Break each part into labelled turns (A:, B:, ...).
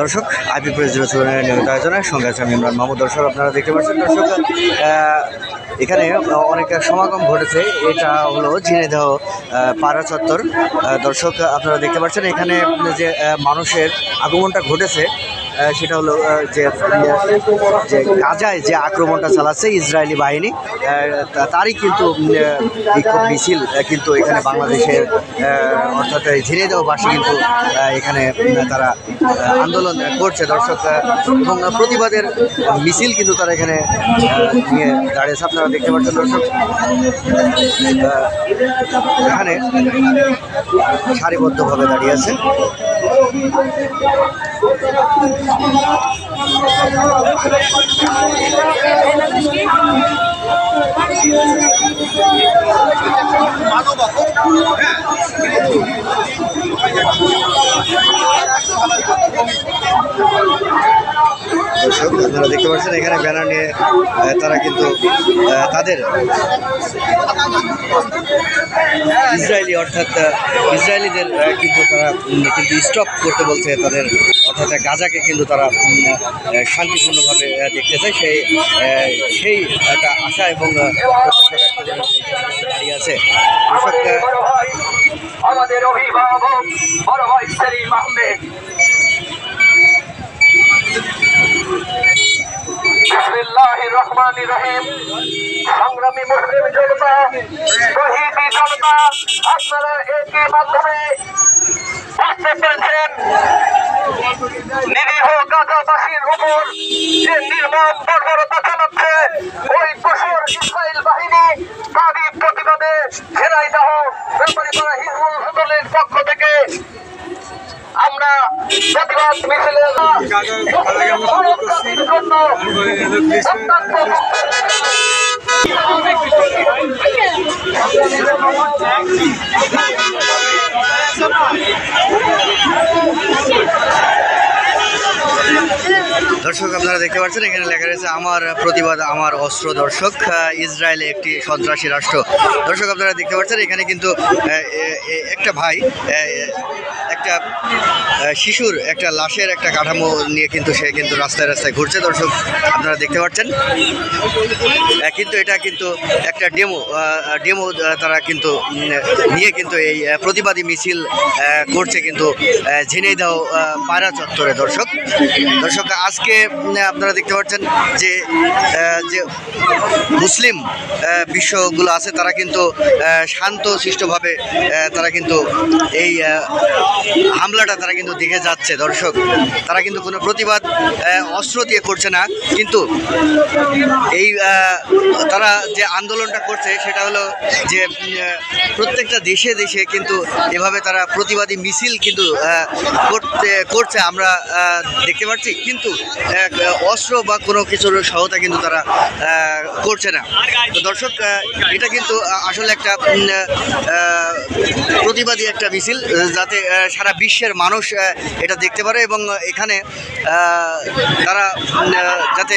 A: দর্শক IP press zero সেভেনের নিয়মিত আয়োজনে সঙ্গে আছে আমি ইমরান মাহমুদ। দর্শক, আপনারা দেখতে পাচ্ছেন, দর্শক এখানে অনেক সমাগম ঘটেছে। এটা হলো ঝিনেদেহ পাড়া চত্বর। দর্শক, আপনারা দেখতে পাচ্ছেন, এখানে যে মানুষের আগমনটা ঘটেছে সেটা হলো যে যে গাজায় যে আক্রমণটা চালাচ্ছে ইসরায়েলি বাহিনী তারই কিন্তু বিক্ষোভ মিছিল কিন্তু এখানে বাংলাদেশের অর্থাৎ ঝিনাইদহবাসী কিন্তু এখানে তারা আন্দোলন করছে, দর্শক এবং প্রতিবাদের মিছিল কিন্তু তারা এখানে নিয়ে দাঁড়িয়েছে। আপনারা দেখতে পাচ্ছেন, দর্শক এখানে সারিবদ্ধভাবে দাঁড়িয়ে আছে। দর্শক আপনারা দেখতে পাচ্ছেন, এখানে ব্যানার নিয়ে তারা কিন্তু তাদের ইসরায়েলি অর্থাৎ ইসরায়েলিদের কিন্তু তারা কিন্তু স্টপ করতে বলছে তাদের, অর্থাৎ গাজাকে কিন্তু তারা শান্তিপূর্ণভাবে দেখতে চায়। সেই সেই একটা আশা এবং দাঁড়িয়ে আছে।
B: আমাদের অভিভাবক বড় ভাই সেলিম আহমেদ বিসমিল্লাহির রহিম সংগ্রামী মুসলিম জনতা শহীদি জনতা আপনারা একই মাধ্যমে বুঝতে পেরেছেন। নিরীহ গাজাবাসীর উপর যে নির্মম বর্বরতা চালাচ্ছে ওই পশুর ইসরায়েল বাহিনী তারই প্রতিবাদে ঝেনাইদাহ ব্যাপারীপাড়া হিজবুল হোটেলের পক্ষ থেকে আমরা প্রতিবাদ মিছিলে
A: দর্শক, আপনারা দেখতে পাচ্ছেন, এখানে লেখা রয়েছে, আমার প্রতিবাদ, আমার অস্ত্র দর্শক। ইসরায়েল একটি সন্ত্রাসী রাষ্ট্র। দর্শক, আপনারা দেখতে পাচ্ছেন, এখানে কিন্তু একটা ভাই একটা শিশুর একটা লাশের একটা কাঠামো নিয়ে কিন্তু সে কিন্তু রাস্তায় রাস্তায় ঘুরছে। দর্শক আপনারা দেখতে পাচ্ছেন। কিন্তু এটা কিন্তু একটা ডেমো ডেমো তারা কিন্তু নিয়ে কিন্তু এই প্রতিবাদী মিছিল করছে কিন্তু ঝিনাইদহ পায়রা চত্বরে দর্শক। দর্শক আজকে আপনারা দেখতে পাচ্ছেন যে যে মুসলিম বিশ্বগুলো আছে তারা কিন্তু শান্ত শিষ্টভাবে আহ, তারা কিন্তু এই হামলাটা তারা কিন্তু দেখে যাচ্ছে, দর্শক। তারা কিন্তু কোনো প্রতিবাদ অস্ত্র দিয়ে করছে না। কিন্তু এই তারা যে আন্দোলনটা করছে, সেটা হলো যে প্রত্যেকটা দেশে দেশে কিন্তু এভাবে তারা প্রতিবাদী মিছিল কিন্তু করতে, করছে, আমরা দেখতে পাচ্ছি। কিন্তু অস্ত্র বা কোনো কিছুর সহায়তা কিন্তু তারা করছে না। তো দর্শক এটা কিন্তু আসলে একটা প্রতিবাদী একটা মিছিল, যাতে সারা বিশ্বের মানুষ এটা দেখতে পারে এবং এখানে তারা যাতে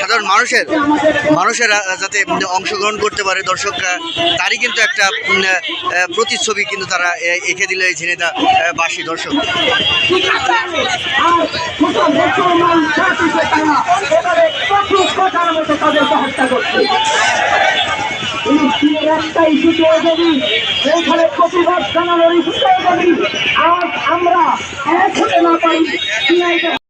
A: সাধারণ মানুষের মানুষেরা যাতে অংশগ্রহণ করতে পারে। দর্শক আহ, তারই কিন্তু একটা প্রতিচ্ছবি কিন্তু তারা এঁকে দিল এই ঝিনেদা বাসী দর্শক।
C: একটা ইস্যুতে যদি এখানে প্রতিবাদ জানানোর ইস্যুতে যদি আজ আমরা এক না পারি